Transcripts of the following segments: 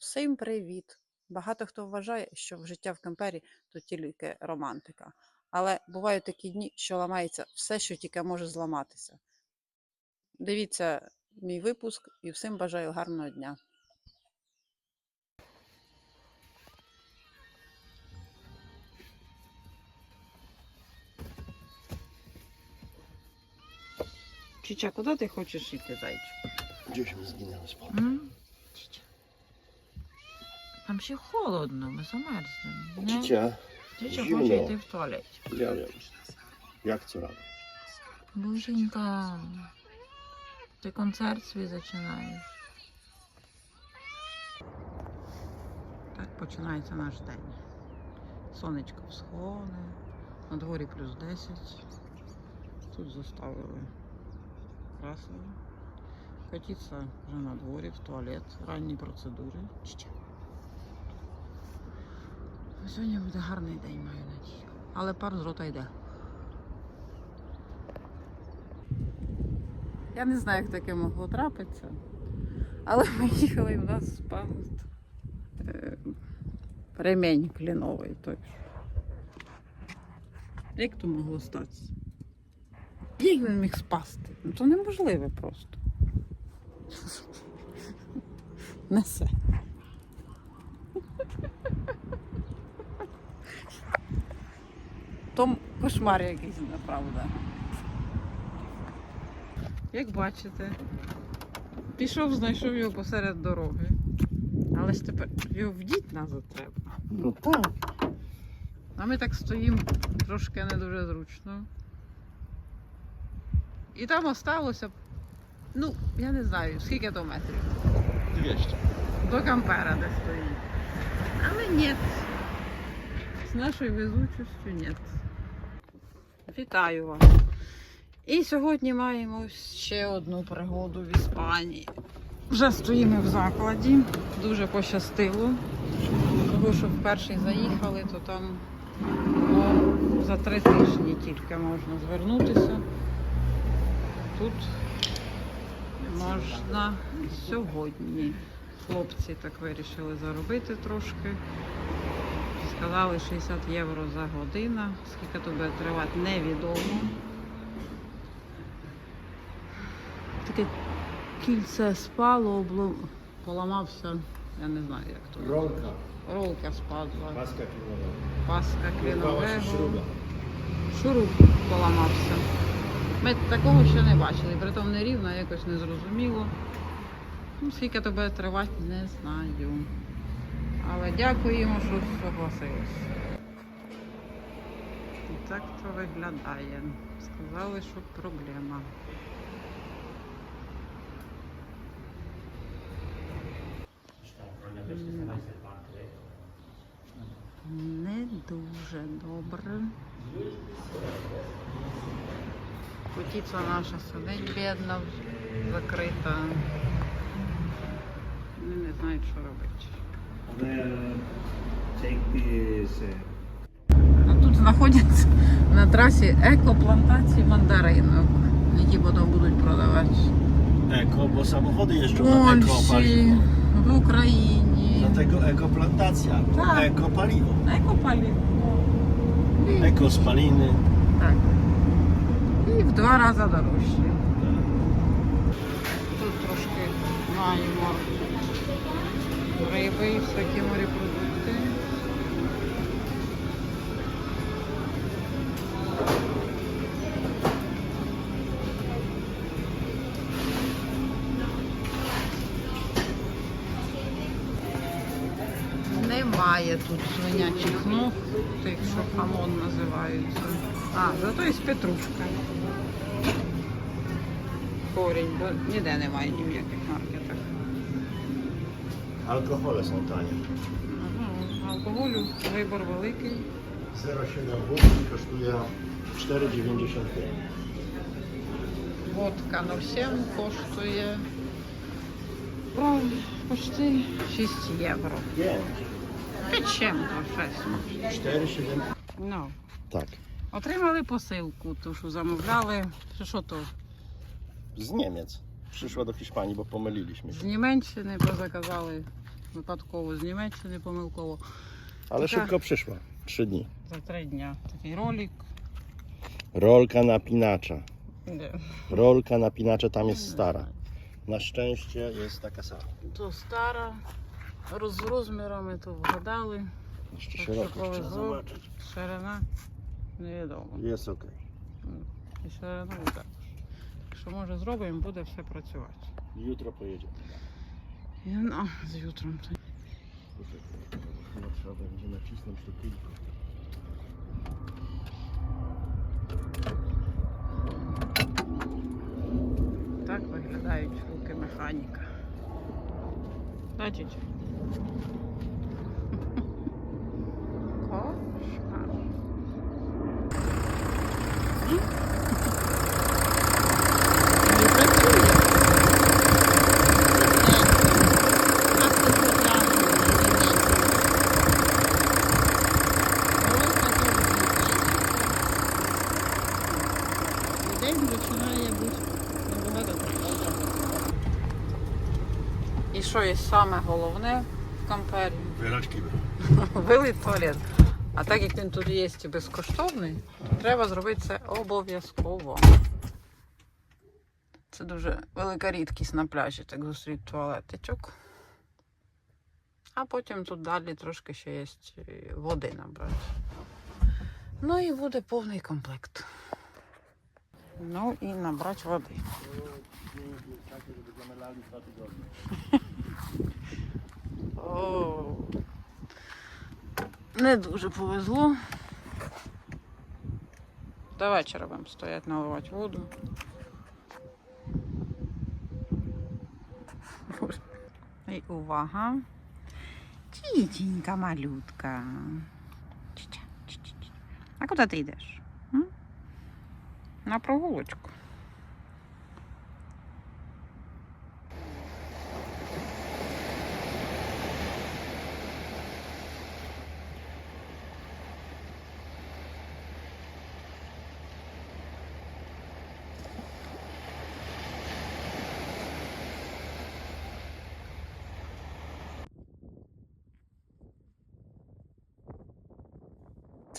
Всім привіт! Багато хто вважає, що в життя в кемпері то тільки романтика. Але бувають такі дні, що ламається все, що тільки може зламатися. Дивіться мій випуск і всім бажаю гарного дня. Чича, куди ти хочеш йти, зайчик? Gdzieś mi zginęły ще холодно, ми замерзнемо. Не? Cicia, хоче йти в туалет. wiem. Jak co rano? Боженька, ти концерт свій починаєш. Так починається наш день. Сонечко всходить, на дворі плюс 10. Тут заставили красиво. Котіться вже на дворі, в туалет, ранні процедури. Сьогодні буде гарний день, маю надію. Але пар з рота йде. Я не знаю, як таке могло трапитися, але ми їхали в нас спав е, ремень кліновий той. Як то могло статися? Як він міг спасти? Ну то неможливо просто. Несе. Том кошмар якийсь, направда. Як бачите, пішов, знайшов його посеред дороги. Але ж тепер його вдіть назад треба. No tak. А ми так стоїмо трошки не дуже зручно. І там осталося, ну, я не знаю, скільки то метрів. 200. До кампера де стоїть. Але ні. З нашою везучістю ні. Вітаю вас. І сьогодні маємо ще одну пригоду в Іспанії. Вже стоїмо в закладі. Дуже пощастило. Тому що вперше заїхали, то там ну, за три тижні тільки можна звернутися. Тут можна сьогодні. Хлопці так вирішили заробити трошки. Сказали 60 євро за годину. Скільки то буде тривати, невідомо. Таке кільце спало, облом... поламався. Я не знаю, як то. Rolka. Ролка спадла, паска Urwała się кленового. Шуруп поламався. Ми такого ще не бачили, притом не рівно, якось не зрозуміло. Ну, скільки то буде тривати, не знаю. Але дякуємо, що согласились. І так то виглядає. Сказали, що проблема. Не дуже добре. Котиця наша сидить бідна, закрита. Вони не знають, що робити. Well, take this. uh, А тут знаходяться на трасі екоплантації мандаринок, які потім будуть продавати Eko, bo samochody jeżdżą в na Польщі, ekopaliwo. в Україні. Dlatego ekoplantacja, bo Tak. ekopaliwo. Екопаліво. І- Ekospaliny. Так. І в два рази дорожче. Тут трошки маємо риби і всякі. Немає тут свинячих ног, тих, що хамон називаються. А, зато є петрушка. Корінь, бо ніде немає ні в są tanie. Ага, алкоголю вибор великий. 0,7 wódki kosztuje 4,95. Водка 0,7 коштує про почти 6 євро. 5. Печем 6. 4,7. Ну. Tak. Отримали посилку, ту, що замовляли. Що, що то? Z Niemiec. Przyszła do Hiszpanii, bo pomyliliśmy się. З Німеччини позаказали випадково з Німеччини помилково. Ale Taka- szybko przyszła. Trzy dni. За три дня. Такий ролик. Rolka napinacza. Де? Rolka napinacza tam jest stara. Na szczęście jest taka sama. То стара, роз, з розмірами то вгадали. Jeszcze Tak szerokość się trzeba powезło. zobaczyć. Ширина невідомо. Jest ok. І ширина і також. Так що може зробимо, буде все працювати. Jutro pojedziemy. І, ну, з ютром. то Chyba trzeba będzie nacisnąć to tylko. Так виглядають руки механіка. Бачите? Людей починає бути набагато краще. І що є саме головне в кампері? Вилий туалет. А так як він тут є і безкоштовний, треба зробити це обов'язково. Це дуже велика рідкість на пляжі, так зустріти туалетичок. А потім тут далі трошки ще є води набрати. Ну і буде повний комплект. Ну і набрати води. О, не дуже повезло. До вечора будемо стояти наливати воду. І увага. Тітенька малютка. А куди ти йдеш? М? На прогулочку.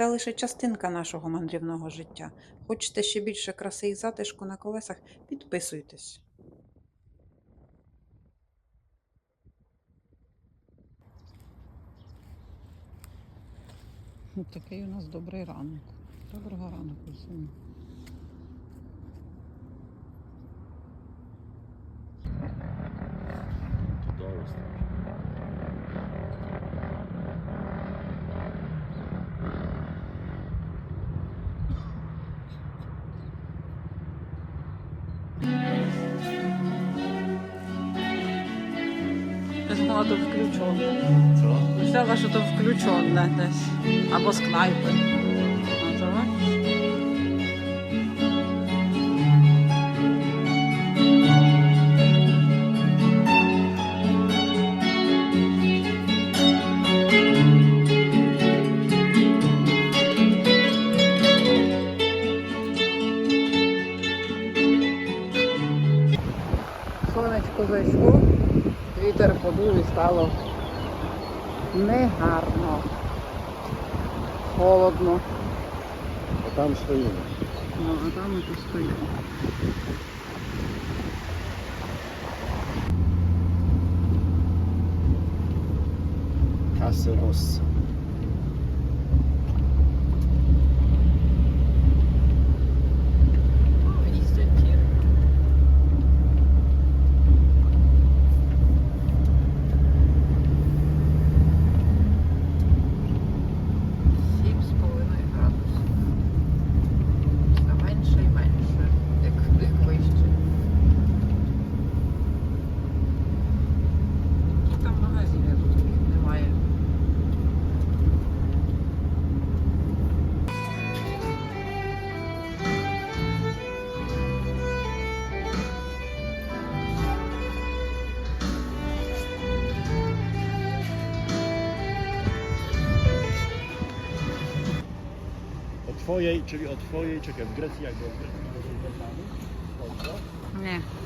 Це лише частинка нашого мандрівного життя. Хочете ще більше краси і затишку на колесах? Підписуйтесь. Такий у нас добрий ранок. Доброго ранку всім. Думала, то включене. Co? Myślała, że включене десь. Або з bачиш. Сонечко зайшло, вітер подув і стало негарно. Холодно. А там стоїмо. Ну, а там ми тут стоїмо. Kasy Rossa. Twojej, czyli o twojej, czekaj, w Grecji jak było? Grecji było